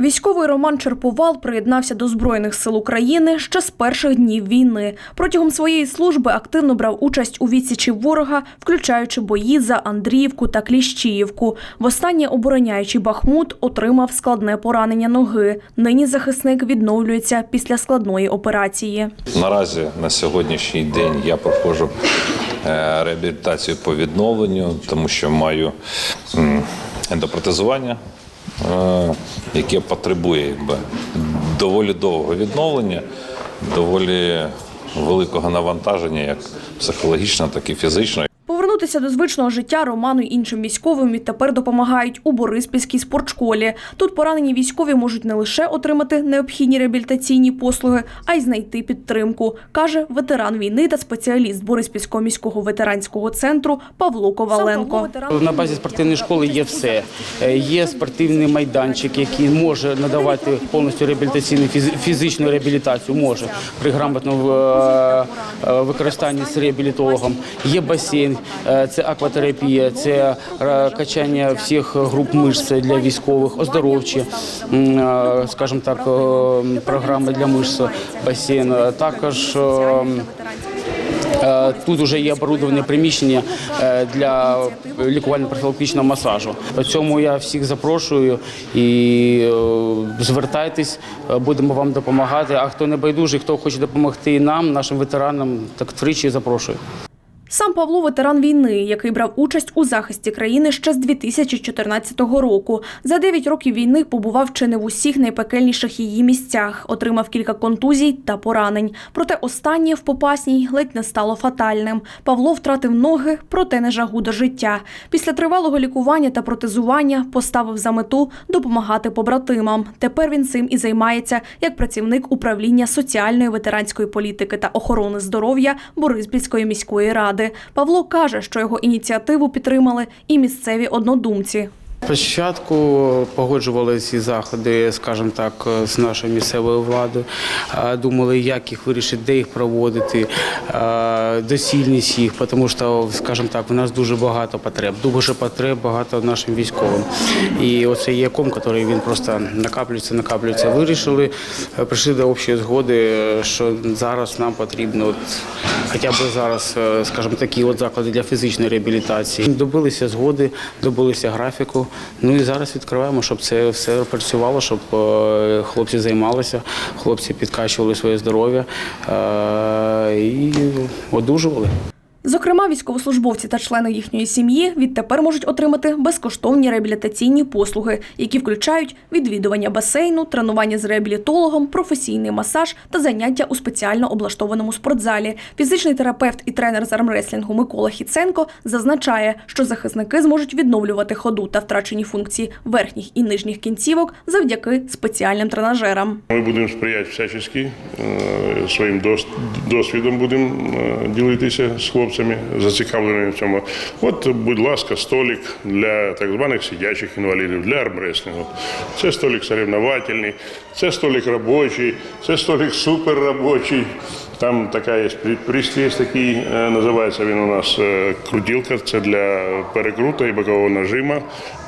Військовий Роман Черповал приєднався до Збройних сил України ще з перших днів війни. Протягом своєї служби активно брав участь у відсічі ворога, включаючи бої за Андріївку та Кліщіївку. Востаннє обороняючий Бахмут отримав складне поранення ноги. Нині захисник відновлюється після складної операції. Наразі на сьогоднішній день я проходжу е, реабілітацію по відновленню, тому що маю ендопротезування, яке потребує якби, доволі довгого відновлення, доволі великого навантаження, як психологічно, так і фізично. Повернутися до звичного життя Роману й іншим військовим відтепер допомагають у Бориспільській спортшколі. Тут поранені військові можуть не лише отримати необхідні реабілітаційні послуги, а й знайти підтримку, каже ветеран війни та спеціаліст Бориспільського міського ветеранського центру Павло Коваленко. На базі спортивної школи є все. Е, Є спортивний майданчик, який може надавати повністю реабілітаційну фіз- фізичну реабілітацію, може при грамотному е, е, використанні з реабілітологом. Є басейн, е, це акватерапія, це е, качання всіх груп мишць для військових, оздоровчі, е, скажімо так, е, програми для мишць, басейн. Також Тут вже є оборудоване приміщення для лікувально-профілактичного масажу. По цьому я всіх запрошую і звертайтесь, будемо вам допомагати. А хто не байдужий, хто хоче допомогти нам, нашим ветеранам, так тричі запрошую. Сам Павло ветеран війни, який брав участь у захисті країни ще з 2014 року. За 9 років війни побував чи не в усіх найпекельніших її місцях, отримав кілька контузій та поранень. Проте останнє в Попасній ледь не стало фатальним. Павло втратив ноги, проте не жагу до життя. Після тривалого лікування та протезування поставив за мету допомагати побратимам. Тепер він цим і займається як працівник управління соціальної ветеранської політики та охорони здоров'я Бориспільської міської ради. Павло каже, що його ініціативу підтримали і місцеві однодумці. Спочатку погоджували ці заходи, скажімо так, з нашою місцевою владою. Думали, як їх вирішити, де їх проводити, доцільність їх, тому що, скажімо так, у нас дуже багато потреб, дуже потреб багато нашим військовим. І оце є ком, який він просто накаплюється, накаплюється. Вирішили, е, прийшли до общої згоди, що зараз нам потрібно, от, хоча б зараз, е, скажімо, такі от заклади для фізичної реабілітації. Добилися згоди, добилися графіку. Ну і зараз відкриваємо, щоб це все працювало, щоб е, хлопці займалися, хлопці підкачували своє здоров'я е, і одужували. Зокрема, військовослужбовці та члени їхньої сім'ї відтепер можуть отримати безкоштовні реабілітаційні послуги, які включають відвідування басейну, тренування з реабілітологом, професійний масаж та заняття у спеціально облаштованому спортзалі. Фізичний терапевт і тренер з армреслінгу Микола Хіценко зазначає, що захисники зможуть відновлювати ходу та втрачені функції верхніх і нижніх кінцівок завдяки спеціальним тренажерам. Ми будемо сприяти всячески, е, своїм дос- досвідом будемо е, ділитися з хлопцями, зацікавленими в цьому. От, будь ласка, столик для так званих сидячих інвалідів, для армреслінгу. Це столик соревновательний, це столик робочий, це столик суперробочий. Там така є пристрій такий, е, називається він у нас е, крутілка, це для перекрута і бокового нажима.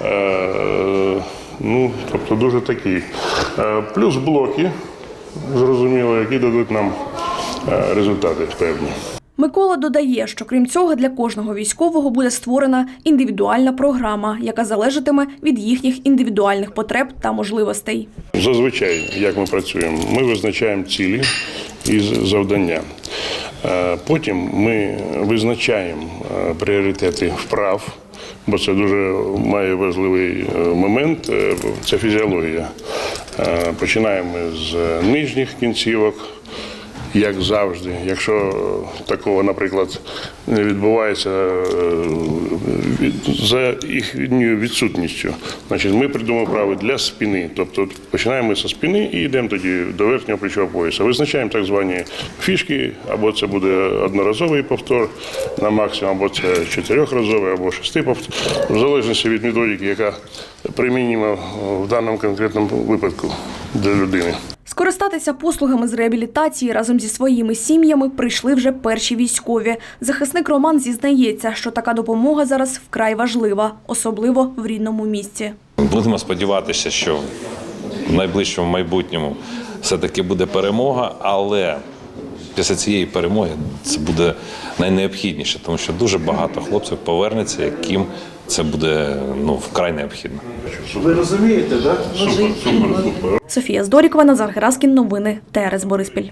Е, Ну, тобто дуже такий. Е, Плюс блоки, зрозуміло, які дадуть нам результати певні. Микола додає, що крім цього для кожного військового буде створена індивідуальна програма, яка залежатиме від їхніх індивідуальних потреб та можливостей. Зазвичай, як ми працюємо, ми визначаємо цілі і завдання. Е, Потім ми визначаємо е, пріоритети вправ, бо це дуже має важливий е, момент. Це фізіологія. Починаємо з нижніх кінцівок. Як завжди, якщо такого, наприклад, не відбувається е, за їхньою відсутністю, значить ми придумали право для спини. Тобто починаємо зі спини і йдемо тоді до верхнього плечового пояса. Визначаємо так звані фішки, або це буде одноразовий повтор на максимум, або це чотирьохразовий, або шести повтор, в залежності від методики, яка примініма в даному конкретному випадку для людини. Скористатися послугами з реабілітації разом зі своїми сім'ями прийшли вже перші військові. Захисник Роман зізнається, що така допомога зараз вкрай важлива, особливо в рідному місті. Будемо сподіватися, що в найближчому майбутньому все-таки буде перемога, але після цієї перемоги це буде найнеобхідніше, тому що дуже багато хлопців повернеться, яким це буде ну, вкрай необхідно. Ви розумієте, так? Софія Здорікова, Назар Гераскін. Новини ТРС Бориспіль.